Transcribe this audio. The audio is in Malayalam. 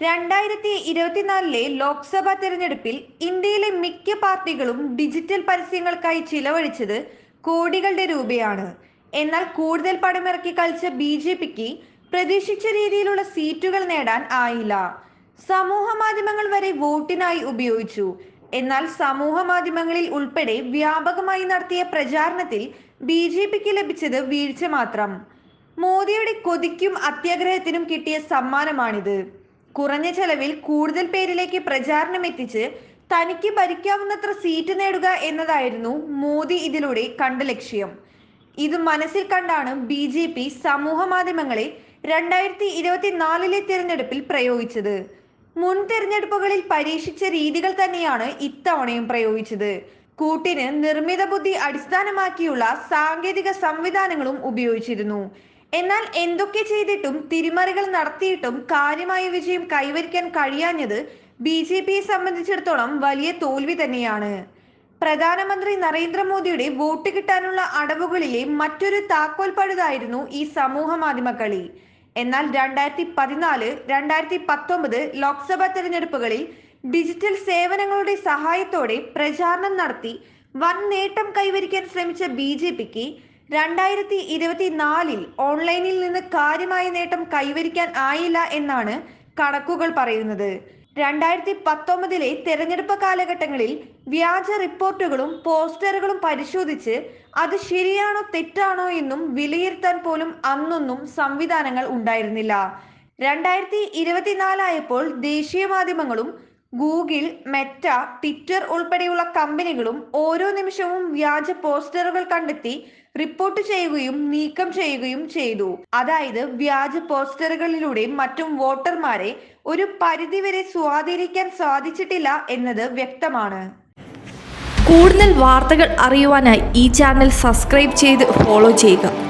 രണ്ടായിരത്തി ഇരുപത്തിനാലിലെ ലോക്സഭാ തെരഞ്ഞെടുപ്പിൽ ഇന്ത്യയിലെ മിക്ക പാർട്ടികളും ഡിജിറ്റൽ പരസ്യങ്ങൾക്കായി ചിലവഴിച്ചത് കോടികളുടെ രൂപയാണ്. എന്നാൽ കൂടുതൽ പണമിറക്കി കളിച്ച ബി ജെ പിക്ക് പ്രതീക്ഷിച്ച രീതിയിലുള്ള സീറ്റുകൾ നേടാൻ ആയില്ല. സമൂഹ മാധ്യമങ്ങൾ വരെ വോട്ടിനായി ഉപയോഗിച്ചു. എന്നാൽ സമൂഹ മാധ്യമങ്ങളിൽ ഉൾപ്പെടെ വ്യാപകമായി നടത്തിയ പ്രചാരണത്തിൽ ബി ജെ പിക്ക് ലഭിച്ചത് വീഴ്ച മാത്രം. മോദിയുടെ കൊതിക്കും അത്യാഗ്രഹത്തിനും കിട്ടിയ സമ്മാനമാണിത്. കുറഞ്ഞ ചെലവിൽ കൂടുതൽ പേരിലേക്ക് പ്രചാരണം എത്തിച്ച് തനിക്ക് ഭരിക്കാവുന്നത്ര സീറ്റ് നേടുക എന്നതായിരുന്നു മോദി ഇതിലൂടെ കണ്ട ലക്ഷ്യം. ഇത് മനസ്സിൽ കണ്ടാണ് ബി ജെ പി സമൂഹ മാധ്യമങ്ങളെ രണ്ടായിരത്തി ഇരുപത്തിനാലിലെ തിരഞ്ഞെടുപ്പിൽ പ്രയോഗിച്ചത്. മുൻ തിരഞ്ഞെടുപ്പുകളിൽ പരീക്ഷിച്ച രീതികൾ തന്നെയാണ് ഇത്തവണയും പ്രയോഗിച്ചത്. കൂട്ടിന് നിർമ്മിത ബുദ്ധി അടിസ്ഥാനമാക്കിയുള്ള സാങ്കേതിക സംവിധാനങ്ങളും ഉപയോഗിച്ചിരുന്നു. എന്നാൽ എന്തൊക്കെ ചെയ്തിട്ടും തിരിമറികൾ നടത്തിയിട്ടും കാര്യമായ വിജയം കൈവരിക്കാൻ കഴിയാഞ്ഞത് ബി ജെ പിയെ സംബന്ധിച്ചിടത്തോളം വലിയ തോൽവി തന്നെയാണ്. പ്രധാനമന്ത്രി നരേന്ദ്രമോദിയുടെ വോട്ട് കിട്ടാനുള്ള അടവുകളിലെ മറ്റൊരു താക്കോൽ പഴുതായിരുന്നു ഈ സമൂഹ മാധ്യമ കളി എന്നാൽ രണ്ടായിരത്തി പതിനാല് രണ്ടായിരത്തി പത്തൊമ്പത് ലോക്സഭാ തെരഞ്ഞെടുപ്പുകളിൽ ഡിജിറ്റൽ സേവനങ്ങളുടെ സഹായത്തോടെ പ്രചാരണം നടത്തി വൻ നേട്ടം കൈവരിക്കാൻ ശ്രമിച്ച ബി ജെ പിക്ക് രണ്ടായിരത്തി ഇരുപത്തിനാലിൽ ഓൺലൈനിൽ നിന്ന് കാര്യമായ നേട്ടം കൈവരിക്കാൻ ആയില്ല എന്നാണ് കണക്കുകൾ പറയുന്നത്. രണ്ടായിരത്തി പത്തൊമ്പതിലെ തെരഞ്ഞെടുപ്പ് കാലഘട്ടങ്ങളിൽ വ്യാജ റിപ്പോർട്ടുകളും പോസ്റ്ററുകളും പരിശോധിച്ച് അത് ശരിയാണോ തെറ്റാണോ എന്നും വിലയിരുത്താൻ പോലും അന്നൊന്നും സംവിധാനങ്ങൾ ഉണ്ടായിരുന്നില്ല. രണ്ടായിരത്തി ഇരുപത്തിനാലായപ്പോൾ ദേശീയ മാധ്യമങ്ങളും ഗൂഗിൾ മെറ്റ ട്വിറ്റർ ഉൾപ്പെടെയുള്ള കമ്പനികളും ഓരോ നിമിഷവും വ്യാജ പോസ്റ്ററുകൾ കണ്ടെത്തി റിപ്പോർട്ട് ചെയ്യുകയും നീക്കം ചെയ്യുകയും ചെയ്തു. അതായത് വ്യാജ പോസ്റ്ററുകളിലൂടെ മറ്റും വോട്ടർമാരെ ഒരു പരിധിവരെ സ്വാധീനിക്കാൻ സാധിച്ചിട്ടില്ല എന്നത് വ്യക്തമാണ്. കൂടുതൽ വാർത്തകൾ അറിയുവാനായി ഈ ചാനൽ സബ്സ്ക്രൈബ് ചെയ്ത് ഫോളോ ചെയ്യുക.